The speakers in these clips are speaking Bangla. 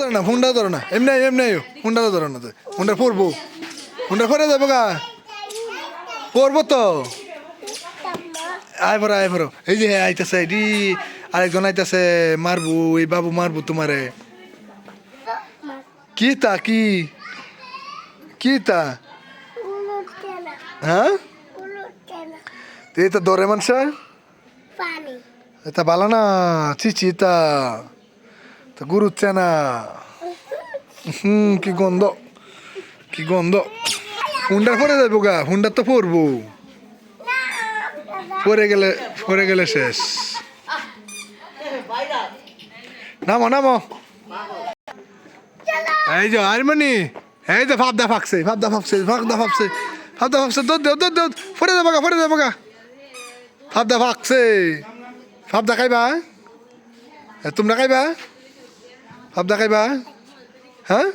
ধরে না হুন্ডা ধরে না। এমনি এমনি হুন্ডা ধরে না হুন্ডা পড়ব হুন্ডা পরে যাব গা। পড়ব তো। আয় ভরো আয় ভরো এই যে আইতাছে এডি আরেকজন আইতাছে মারবো এই বাবু মারবো তোমারে। কি তা কি? কি তা হ্যাঁ? এই তো দরে মানুষ এটা ভালো না চিচি তা তো গুরুচ্ছে না হুম কি গন্ধ। কি গন্ধ। হুন্ডার পরে যাব গা হুন্ডার তো পরবো। পরে গেলে পরে গেলে শেষ। নামো নামো। এই যে আরমানি এই যে ভাবদা ফাঁকছে ভাবদা ফাঁকছে ভাবদা ফাঁকছে ভাবদা ফাঁকছে দুধ দেও দুধ দেও পরে যাব গা পরে যাব গা। ভাবদা ফাঁকছে। ভাবদা খাইবা এ, তোমরা খাইবা? ভাবদা খাইবা হ্যাঁ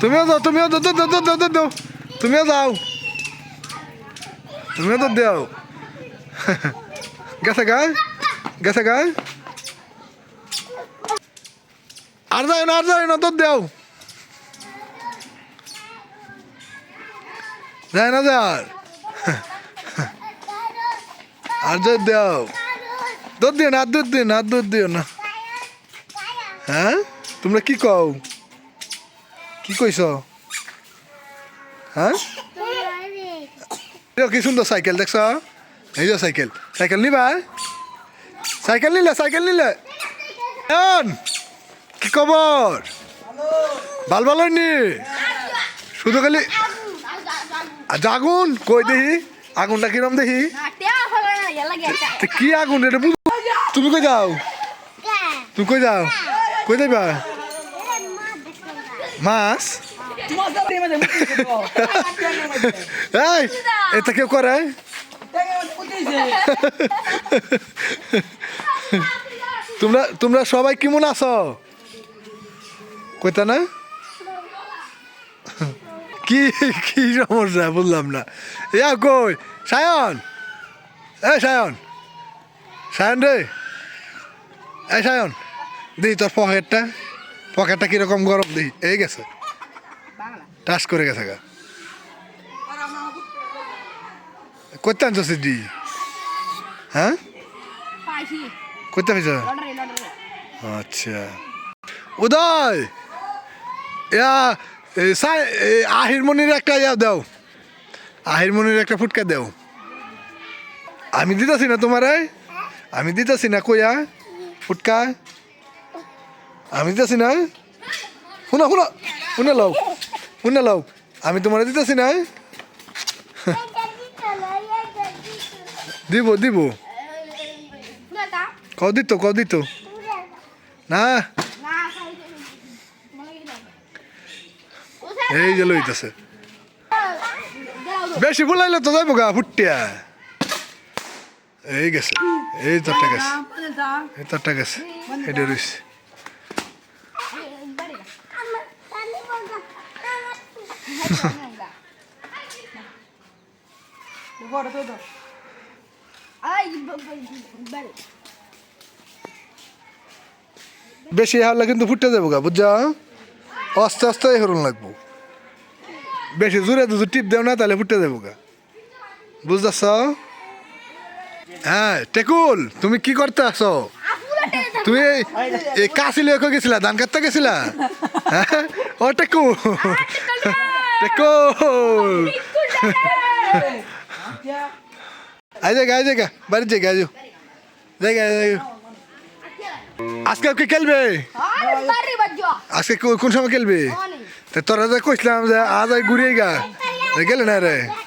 তুমিও যাও তুমিও দাও দাও দাও দাও দাও তুমিও যাও তুমিও তো দেও গেছে গা গেছে গা আর যাই না আর যাই না তোর দেও যায় না যার আর যদি দেও। দুধ দিও না দুধ দিও না দুধ দিও না। হ্যাঁ? তোমরা কি কও? কি কইছ? হ্যাঁ? কি সুন্দর সাইকেল দেখছ? এই যে সাইকেল সাইকেল নিবা? সাইকেল নিলে সাইকেল নিলে। কি খবর? ভালো ভালো নি শুধু খালি আগুন কই দেখি? আগুনটা কিরম দেখি? কি আগুন এটা বুঝ তুমি কই যাও? তুমি কই যাও? কই যাইবা? মাছ? এই এটা কেউ করে? তোমরা তোমরা সবাই কেমন আছো? কইতা না? কি কি সমস্যা? বললাম না। ইয়া কই? সায়ন? এ সায়ন সায়ন রে। এই সায়ন দিই তোর পকেটটা। পকেটটা কীরকম গরম দিই এই গেছে। টাচ করে গেছে গা। করতে আনছো দি? হ্যাঁ? করতে পেয়েছ আচ্ছা। উদয়! ইয়া এ, সাই- এ, আহির মনির একটা ইয়া দাও। আহির মনির একটা ফুটকা দাও। আমি দিতেছি না তোমারে আমি দিতেছি না কইয়া? ফুটকা? আমি দিতেছি না? শুনা শুনা, শুনে লও শুনে লও। আমি তোমার দিতেছি না দিব দিব। কও দিত কও দিত। না। এই যে লইতেছে। বেশি বুলাইলে তো যাইব গা, ফুটিয়া। এই গেছে, এই তোরটা গেছে। এই তোরটা গেছে এটা রইছে। বেশি হারলে কিন্তু ফুটে যাব গা, বুঝছা? আস্তে আস্তে হরণ লাগবো। বেশি জোরে যদি টিপ দেও না, তাহলে ফুটে যাব গা। বুঝতেছ? হ্যাঁ টেকুল, তুমি কি করতে আসো? তুমি এই- এই কাশি লিয়ে গেছিলা? ধান কাটতে গেছিলা? হ্যাঁ? ও টেকুল। টেকুল। আই জায়গা আই জায়গা, বাড়ির জায়গা আইজো জায়গা আজকে কে খেলবে? আজকে কোন সময় খেলবে? তোরা যে কইছিলাম যে আজ ঘুরিয়ে গা। গেলে না রে?